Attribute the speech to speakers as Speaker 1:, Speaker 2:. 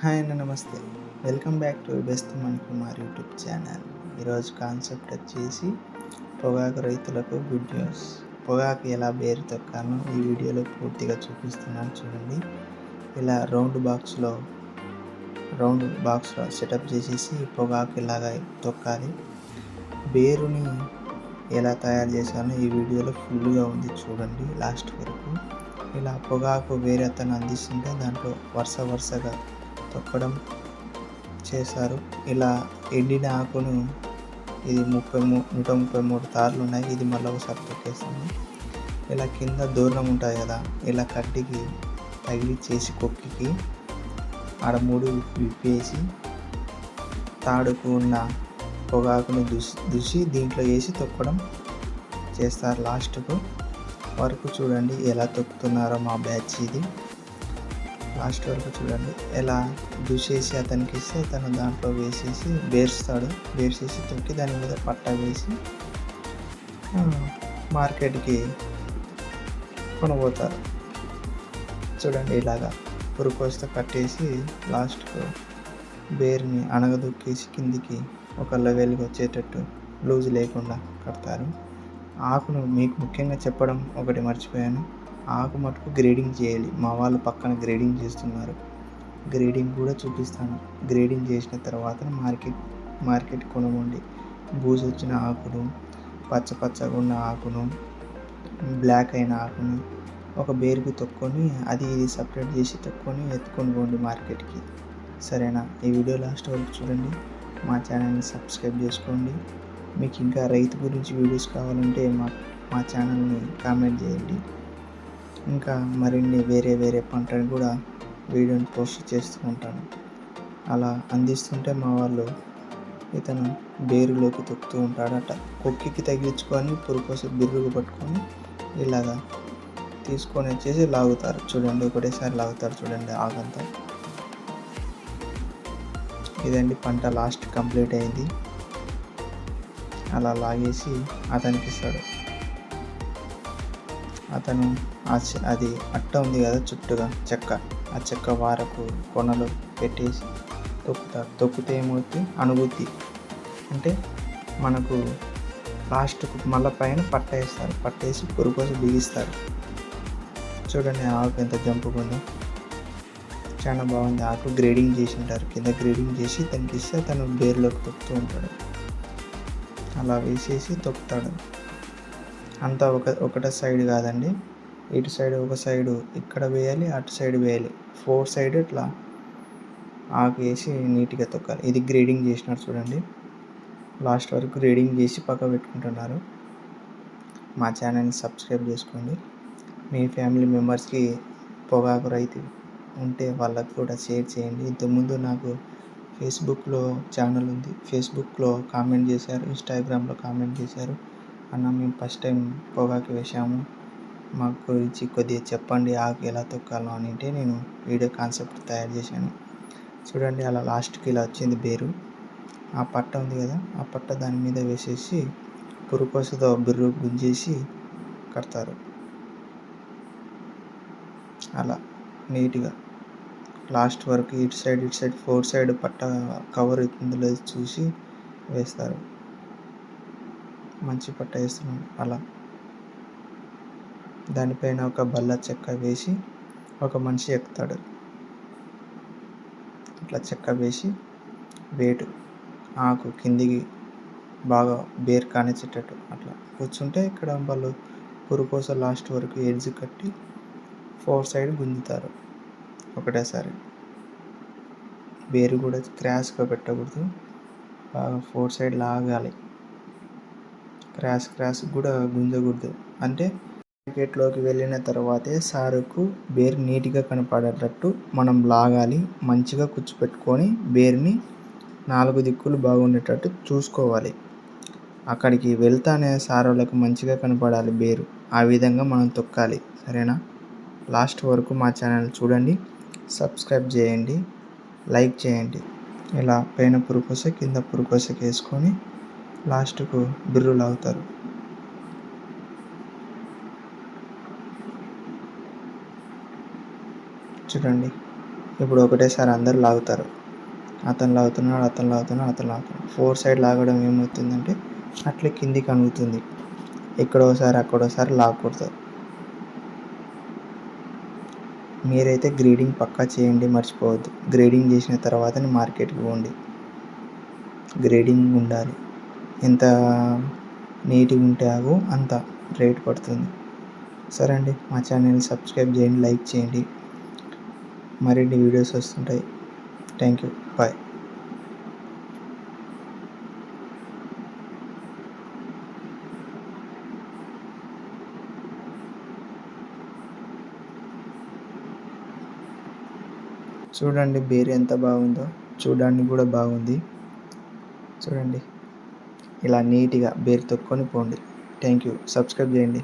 Speaker 1: Hi అండి నమస్తే. Welcome back to best man Kumar YouTube channel. ఈరోజు కాన్సెప్ట్ వచ్చేసి పొగాకు రైతులకు గుడ్ న్యూస్. పొగాకు ఎలా బేరు తొక్కాలో ఈ వీడియోలో పూర్తిగా చూపిస్తున్నాను చూడండి. ఇలా రౌండ్ బాక్స్లో రౌండ్ బాక్స్లో సెటప్ చేసేసి పొగాకు ఇలాగా తొక్కాలి బేరుని ఎలా తయారు చేశానో ఈ వీడియోలో ఫుల్గా ఉంది చూడండి లాస్ట్ వరకు. ఇలా పొగాకు వేరే అతను అందిస్తుంటే దాంట్లో వరుస వరుసగా తొక్కడం చేశారు. ఇలా ఎండిన ఆకును ఇది ముప్పై మూ నూట ముప్పై మూడు తార్లు ఉన్నాయి. ఇది మళ్ళీ ఒకసారి తొక్కేస్తాము ఇలా కింద దూరం ఉంటుంది కదా ఇలా కట్టికి తగిలిచ్చేసి కొక్కికి ఆడ మూడు విప్పేసి తాడుకు ఉన్న పొగాకును దుసి దుసి దీంట్లో వేసి తొక్కడం చేస్తారు. లాస్ట్కు వరకు చూడండి ఎలా తొక్కుతున్నారో మా బ్యాచ్ ఇది. లాస్ట్ వరకు చూడండి. ఎలా దూసేసి అతనికి ఇస్తే తను దాంట్లో వేసేసి బేర్స్తాడు. బేర్సేసి తొక్కి దాని మీద పట్ట వేసి మార్కెట్కి కొనబోతారు చూడండి ఇలాగా పురుకోస్త కట్టేసి లాస్ట్కు బేర్ని అనగదొక్కేసి కిందికి ఒక లెవెల్కి వచ్చేటట్టు లూజ్ లేకుండా కడతారు. ఆకును మీకు ముఖ్యంగా చెప్పడం ఒకటి మర్చిపోయాను. ఆకు మటుకు గ్రేడింగ్ చేయాలి. మా వాళ్ళు పక్కన గ్రేడింగ్ చేస్తున్నారు. గ్రేడింగ్ కూడా చూపిస్తాను. గ్రేడింగ్ చేసిన తర్వాత మార్కెట్ మార్కెట్ కొనుగోండి. బూజు వచ్చిన ఆకును పచ్చ పచ్చగా ఉన్న ఆకును బ్లాక్ అయిన ఆకును ఒక బేరుకు తొక్కొని అది ఇది సపరేట్ చేసి తొక్కొని ఎత్తుకొని పోండి మార్కెట్కి. సరేనా? ఈ వీడియో లాస్ట్ వరకు చూడండి. మా ఛానల్ని సబ్స్క్రైబ్ చేసుకోండి. మీకు ఇంకా రైతు గురించి వీడియోస్ కావాలంటే మా మా ఛానల్ని కామెంట్ చేయండి. ఇంకా మరిన్ని వేరే వేరే పంటను కూడా వీడియోని పోస్ట్ చేస్తూ ఉంటాను. అలా అందిస్తుంటే మా వాళ్ళు ఇతను బేరులోకి తొక్కుతూ ఉంటాడట. కొక్కికి తగిలించుకొని పురుకోసం బిర్రుకు పట్టుకొని ఇలాగా తీసుకొని వచ్చేసి లాగుతారు. చూడండి ఒకటేసారి లాగుతారు చూడండి ఆగంతా. ఇదండి పంట లాస్ట్ కంప్లీట్ అయింది. అలా లాగేసి అతనికి ఇస్తాడు. అతను అది అట్ట ఉంది కదా చుట్టూగా చెక్క. ఆ చెక్క వారకు కొనలు పెట్టేసి తొక్కుతారు తొక్కితే ఏమవుతుంది అనుభూతి అంటే మనకు లాస్ట్కు మళ్ళీ పైన పట్ట వేస్తారు. పట్టేసి పురుకోసి బిగిస్తారు. చూడండి ఆకు ఎంత జంపుకుందో చాలా బాగుంది. ఆకు గ్రేడింగ్ చేసి ఉంటారు కింద గ్రేడింగ్ చేసి తనకి ఇస్తే తను బేర్లోకి తొక్కుతూ ఉంటాడు. అలా వేసేసి తొక్కుతాడు. అంతా ఒక ఒకటే సైడ్ కాదండి. ఇటు సైడ్ ఒక సైడు ఇక్కడ వేయాలి అటు సైడ్ వేయాలి. ఫోర్ సైడ్ ఇట్లా ఆకు వేసి నీట్గా తొక్కాలి. ఇది గ్రేడింగ్ చేసినారు చూడండి. లాస్ట్ వరకు గ్రేడింగ్ చేసి పక్క పెట్టుకుంటున్నారు. మా ఛానల్ని సబ్స్క్రైబ్ చేసుకోండి. మీ ఫ్యామిలీ మెంబర్స్కి పొగాకు రైతు ఉంటే వాళ్ళకు కూడా షేర్ చేయండి. ఇంతకుముందు నాకు ఫేస్బుక్లో ఛానల్ ఉంది. ఫేస్బుక్లో కామెంట్ చేశారు ఇన్స్టాగ్రామ్లో కామెంట్ చేశారు. అన్న మేము ఫస్ట్ టైం పొగాకు వేసాము మా గురించి కొద్దిగా చెప్పండి ఆకు ఎలా తొక్కాలో అని అంటే నేను వీడియో కాన్సెప్ట్ తయారు చేశాను. చూడండి అలా లాస్ట్కి ఇలా వచ్చింది బేరు. ఆ పట్ట ఉంది కదా ఆ పట్ట దాని మీద వేసేసి పురుకోసతో బిర్రు గుంజేసి కడతారు. అలా నీట్గా. లాస్ట్ వరకు ఇటు సైడ్ ఇటు సైడ్ ఫోర్ సైడ్ పట్ట కవర్ అవుతుందో లేదో చూసి వేస్తారు. మంచి పట్ట వేస్తున్నాను అలా. దానిపైన ఒక బల్ల చెక్క వేసి ఒక మనిషి ఎక్కుతాడు. అట్లా చెక్క వేసి వేటు ఆకు కిందికి బాగా బేర్ కానిచ్చేటట్టు అట్లా. కూర్చుంటే ఇక్కడ వాళ్ళు పురుకోస లాస్ట్ వరకు ఎడ్జ్ కట్టి ఫోర్ సైడ్ గుంజుతారు ఒకటేసారి. బేరు కూడా క్రాష్గా పెట్టకూడదు. బాగా ఫోర్ సైడ్ లాగాలి. క్రాష్ క్రాష్ కూడా గుంజకూడదు. అంటే మార్కెట్లోకి వెళ్ళిన తర్వాతే సారుకు బేర్ నీట్గా కనపడేటట్టు మనం లాగాలి మంచిగా కూర్చోపెట్టుకొని బేర్ని నాలుగు దిక్కులు బాగుండేటట్టు చూసుకోవాలి. అక్కడికి వెళ్తానే సారోళ్ళకి మంచిగా కనపడాలి బేరు. ఆ విధంగా మనం తొక్కాలి. సరేనా? లాస్ట్ వరకు మా ఛానల్ చూడండి సబ్స్క్రైబ్ చేయండి లైక్ చేయండి. ఇలా పైన పురుకోస కింద పురుకోసకి వేసుకొని లాస్ట్కు బిర్రు లాగుతారు చూడండి. ఇప్పుడు ఒకటేసారి అందరు లాగుతారు. అతను లాగుతున్నాడు అతను లాగుతున్నాడు అతను లాగుతున్నాడు. ఫోర్ సైడ్ లాగడం ఏమవుతుందంటే అట్లే కిందికి కనుగుతుంది ఎక్కడోసారి అక్కడోసారి లాగకూడదు. మీరైతే గ్రేడింగ్ పక్కా చేయండి మర్చిపోవద్దు. గ్రేడింగ్ చేసిన తర్వాతనే మార్కెట్కి పోండి. గ్రేడింగ్ ఉండాలి. ఎంత నీట్గా ఉంటే అంత రేట్ పడుతుంది. సరే అండి మా ఛానల్ని సబ్స్క్రైబ్ చేయండి లైక్ చేయండి. మరిన్ని వీడియోస్ వస్తుంటాయి. Thank you. బాయ్. చూడండి బేర్ ఎంత బాగుందో. చూడడానికి కూడా బాగుంది. చూడండి. ఇలా నీట్గా బేర్ తొక్కొని పోండి థ్యాంక్ యూ సబ్స్క్రైబ్ చేయండి.